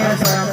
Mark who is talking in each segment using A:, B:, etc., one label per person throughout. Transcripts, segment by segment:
A: Yes,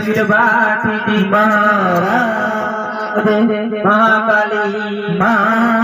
A: वीर बाटी की माँ महाकाली माँ